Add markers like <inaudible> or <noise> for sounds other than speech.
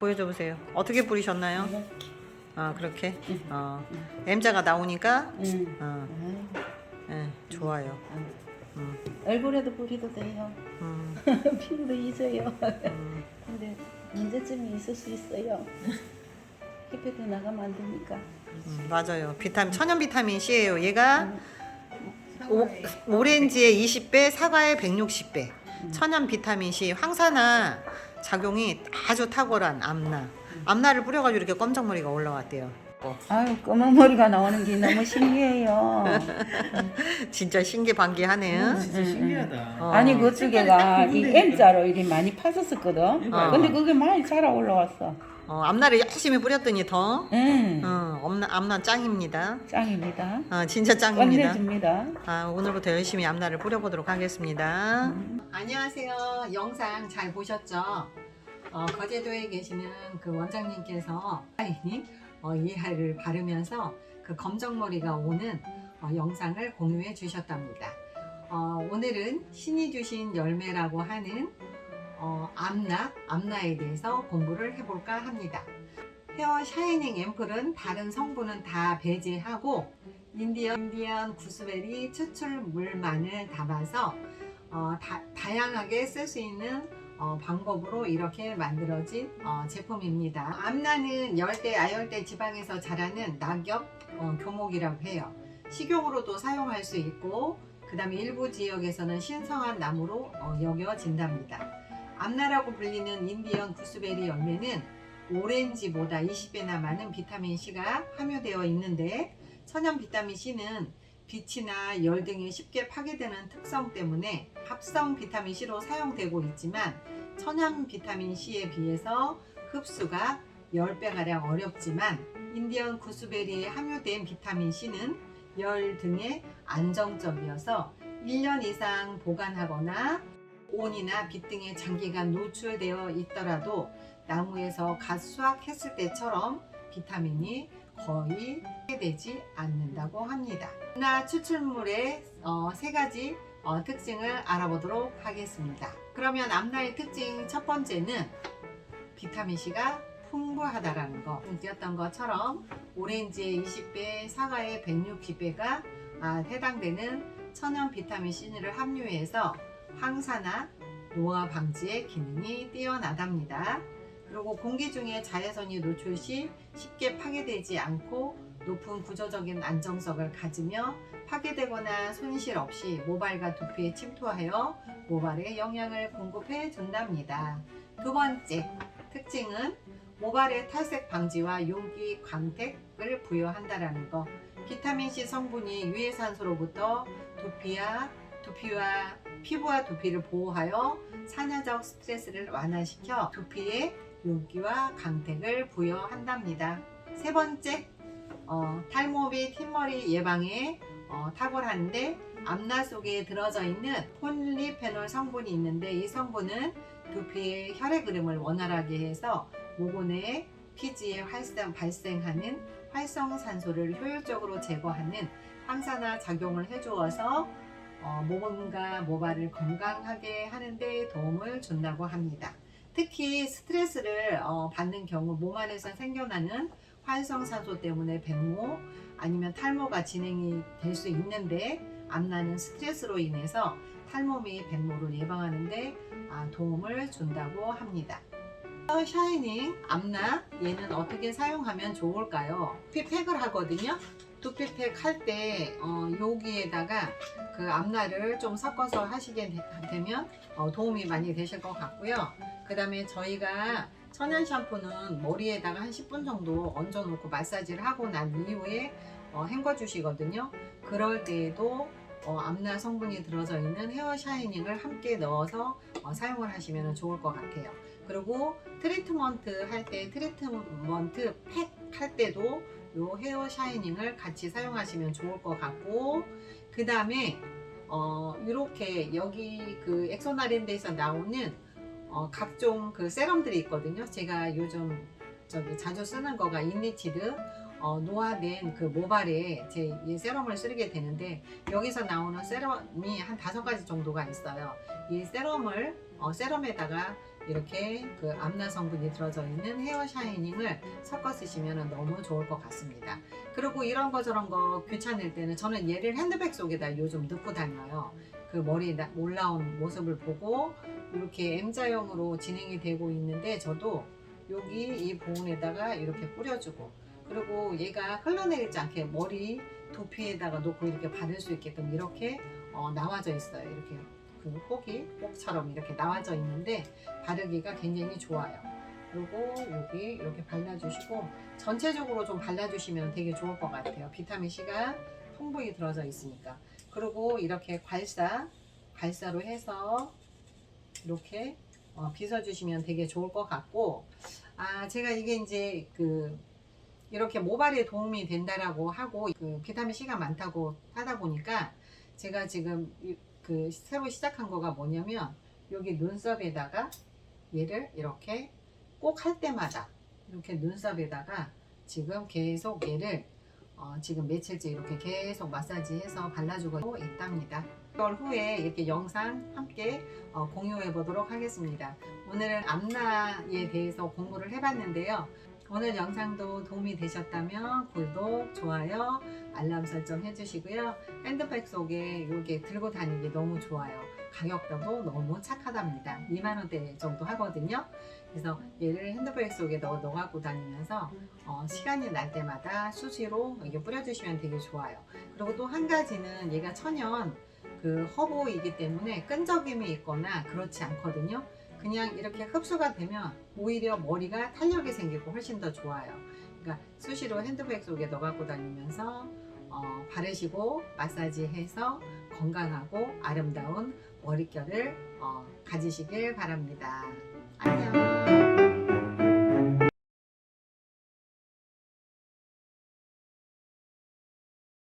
보여줘 보세요. 어떻게 뿌리셨나요? 이렇게. 아 그렇게. 응. 어 M자가 나오니까 응. 어, 아, 예, 좋아요. 응. 음, 얼굴에도 뿌리도 돼요. 음, <laughs> 피부도 있어요. 음. <laughs> 근데 문제점이 있을 수 있어요. 햇빛도 나가면 안 되니까. 음, 맞아요. 비타민 천연 비타민 C예요. 얘가 응. 오, 오렌지의 20배, 사과의 160배. 음. 천연 비타민 C, 황산화 작용이 아주 탁월한 암나. 암나를 뿌려가지고 이렇게 검정머리가 올라왔대요. 어, 아유 검은 머리가 나오는 게 너무 신기해요. <laughs> 진짜 신기반기하네요. 진짜 응, 신기하다. 어. 아니 그 쪽에가 이 M자로 이리 많이 파졌었거든. 어. 근데 그게 많이 자라 올라왔어. 어, 암나를 열심히 뿌렸더니 더 응. 어, 암나 짱입니다. 짱입니다. 어, 진짜 짱입니다. 끝내줍니다. 아, 오늘부터 열심히 앞날을 뿌려보도록 하겠습니다. 음. 안녕하세요. 영상 잘 보셨죠? 어, 거제도에 계시는 그 원장님께서 아이님 어, 이하를 바르면서 그 검정머리가 오는 어, 영상을 공유해 주셨답니다. 어, 오늘은 신이 주신 열매라고 하는 어, 암나, 암나에 대해서 공부를 해볼까 합니다. 헤어 샤이닝 앰플은 다른 성분은 다 배제하고 인디언, 인디언 구스베리 추출물만을 담아서 어, 다, 다양하게 쓸 수 있는 어, 방법으로 이렇게 만들어진 어, 제품입니다. 암나는 열대, 아열대 지방에서 자라는 낙엽 어, 교목이라고 해요. 식용으로도 사용할 수 있고 그 다음에 일부 지역에서는 신성한 나무로 어, 여겨진답니다. 암나라고 불리는 인디언 구스베리 열매는 오렌지보다 20배나 많은 비타민C가 함유되어 있는데 천연 비타민C는 빛이나 열 등에 쉽게 파괴되는 특성 때문에 합성 비타민C로 사용되고 있지만 천연 비타민C에 비해서 흡수가 10배가량 어렵지만 인디언 구스베리에 함유된 비타민C는 열 등에 안정적이어서 1년 이상 보관하거나 온이나 빛 등에 장기간 노출되어 있더라도 나무에서 갓 수확했을 때처럼 비타민이 거의 되지 않는다고 합니다. 나 추출물의 어, 세 가지 어, 특징을 알아보도록 하겠습니다. 그러면 암나의 특징 첫 번째는 비타민 C가 풍부하다라는 거. 뛰었던 것처럼 오렌지의 20배, 사과의 160배가 아, 해당되는 천연 비타민 C를 함유해서 항산화, 노화 방지의 기능이 뛰어나답니다. 그리고 공기 중에 자외선이 노출 시 쉽게 파괴되지 않고 높은 구조적인 안정성을 가지며 파괴되거나 손실 없이 모발과 두피에 침투하여 모발에 영양을 공급해 준답니다. 두 번째 특징은 모발의 탈색 방지와 용기 광택을 부여한다라는 거. 비타민C 성분이 유해산소로부터 두피와 두피와 피부와 두피를 보호하여 산화적 스트레스를 완화시켜 두피에 윤기와 강택을 부여한답니다. 세 번째, 어, 탈모 및 흰머리 예방에 어, 탁월한데 암나 속에 들어져 있는 폴리페놀 성분이 있는데 이 성분은 두피의 혈액 흐름을 원활하게 해서 모근의 피지에 활성, 발생하는 활성산소를 효율적으로 제거하는 항산화 작용을 해주어서 어, 모근과 모발을 건강하게 하는 데 도움을 준다고 합니다. 특히 스트레스를 어, 받는 경우 몸 안에서 생겨나는 활성산소 때문에 백모 아니면 탈모가 진행이 될 수 있는데 암나는 스트레스로 인해서 탈모 및 백모를 예방하는데 아, 도움을 준다고 합니다. 샤이닝 암나 얘는 어떻게 사용하면 좋을까요? 두피팩을 하거든요. 두피팩 할때 어, 여기에다가 그 암나를 좀 섞어서 하시게 되- 되면 어, 도움이 많이 되실 것 같고요. 그 다음에 저희가 천연 샴푸는 머리에다가 한 10분 정도 얹어놓고 마사지를 하고 난 이후에 어, 헹궈 주시거든요. 그럴 때에도 어, 암나 성분이 들어져 있는 헤어 샤이닝을 함께 넣어서 어, 사용을 하시면 좋을 것 같아요. 그리고 트리트먼트 할 때 트리트먼트 팩 할 때도 요 헤어 샤이닝을 같이 사용하시면 좋을 것 같고 그 다음에 어, 이렇게 여기 그 엑소나린데에서 나오는 어, 각종 그 세럼들이 있거든요. 제가 요즘 저기 자주 쓰는 거가 인리치드 어, 노화된 그 모발에 제 이 세럼을 쓰게 되는데 여기서 나오는 세럼이 한 다섯 가지 정도가 있어요. 이 세럼을 어, 세럼에다가 이렇게 그 암나 성분이 들어져 있는 헤어 샤이닝을 섞어 쓰시면 너무 좋을 것 같습니다. 그리고 이런 거 저런 거 귀찮을 때는 저는 얘를 핸드백 속에다 요즘 넣고 다녀요. 그 머리 나- 올라온 모습을 보고 이렇게 M자형으로 진행이 되고 있는데 저도 여기 이 부분에다가 이렇게 뿌려주고 그리고 얘가 흘러내리지 않게 머리 두피에다가 놓고 이렇게 바를 수 있게끔 이렇게 어, 나와져 있어요. 이렇게 그 혹이 혹처럼 이렇게 나와져 있는데 바르기가 굉장히 좋아요. 그리고 여기 이렇게 발라주시고 전체적으로 좀 발라주시면 되게 좋을 것 같아요. 비타민 C가 풍부히 들어져 있으니까. 그리고 이렇게 괄사, 괄사로 해서 이렇게 어, 빗어주시면 되게 좋을 것 같고, 아, 제가 이게 이제 그, 이렇게 모발에 도움이 된다라고 하고, 그 비타민 C가 많다고 하다 보니까, 제가 지금 이- 그 새로 시작한 거가 뭐냐면, 여기 눈썹에다가 얘를 이렇게 꼭 할 때마다 이렇게 눈썹에다가 지금 계속 얘를 어, 지금 며칠째 이렇게 계속 마사지해서 발라주고 있답니다. 6개월 후에 이렇게 영상 함께 어, 공유해 보도록 하겠습니다. 오늘은 암나에 대해서 공부를 해봤는데요. 오늘 영상도 도움이 되셨다면 구독, 좋아요, 알람 설정 해주시고요. 핸드백 속에 이렇게 들고 다니기 너무 좋아요. 가격대도 너무 착하답니다. 2만원대 정도 하거든요. 그래서 얘를 핸드백 속에 넣어 넣어갖고 다니면서 어, 시간이 날 때마다 수시로 이게 뿌려주시면 되게 좋아요. 그리고 또 한 가지는 얘가 천연 그 허브이기 때문에 끈적임이 있거나 그렇지 않거든요. 그냥 이렇게 흡수가 되면 오히려 머리가 탄력이 생기고 훨씬 더 좋아요. 그러니까 수시로 핸드백 속에 넣어갖고 다니면서 어, 바르시고 마사지해서 건강하고 아름다운 머릿결을 어, 가지시길 바랍니다. 안녕.